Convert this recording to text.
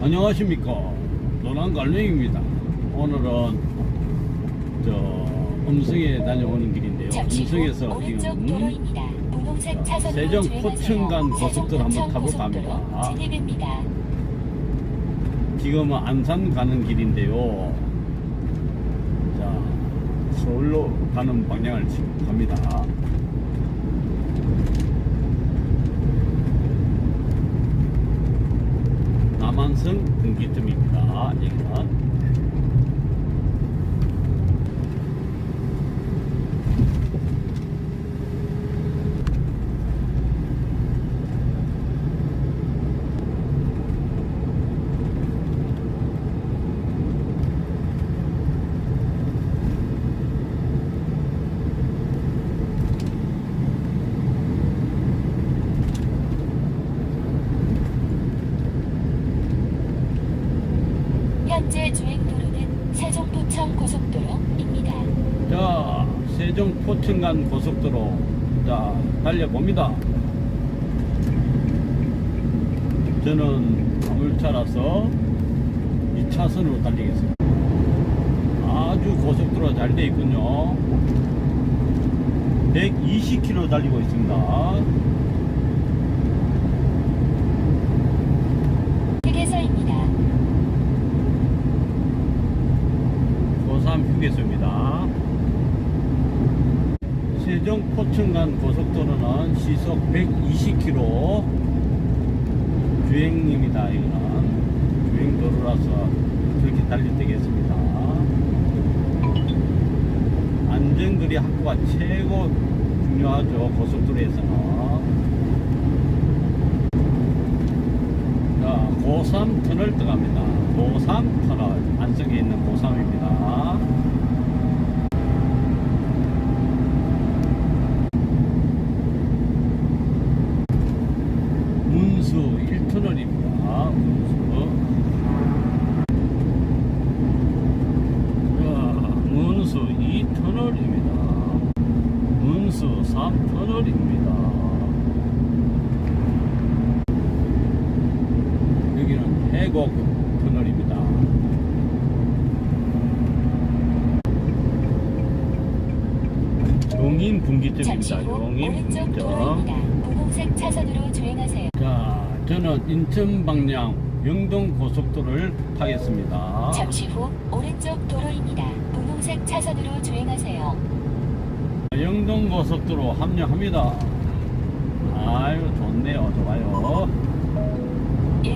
안녕하십니까 노란갈매입니다 오늘은 저 음성에 다녀오는 길인데요 음성에서 지금 세종 주행하세요. 포천 간 고속도로 한번 타볼까 포천 합니다. 진입입니다. 지금은 안산 가는 길인데요 자 서울로 가는 방향을 지금 갑니다 남한성 분기점입니다. 여기는 현재 주행 도로는 세종 포천 고속도로입니다. 자, 세종 포천 간 고속도로 자 달려봅니다. 저는 화물차라서 2차선으로 달리겠습니다. 아주 고속도로 잘 돼 있군요. 120km 달리고 있습니다. 고삼 휴게소입니다. 세종 포천간 고속도로는 시속 120km 주행입니다. 이거는 주행도로라서 그렇게 달릴 때겠습니다. 안전거리 확보가 최고 중요하죠. 고속도로에서는. 자, 고3 터널 들어갑니다. 고3 터널. 안성에 있는 고3입니다. 문수 1터널입니다. 문수. 자, 문수 2터널입니다. 문수 3터널입니다. 여기는 해곡 터널입니다. 용인 분기점입니다. 후 용인 분기점. 차선으로 주행하세요. 자, 저는 인천 방향 영동 고속도로를 타겠습니다. 잠시 후 오른쪽 도로입니다. 차선으로 주행하세요. 영동 고속도로 합류합니다. 아유, 좋네요. 좋아요.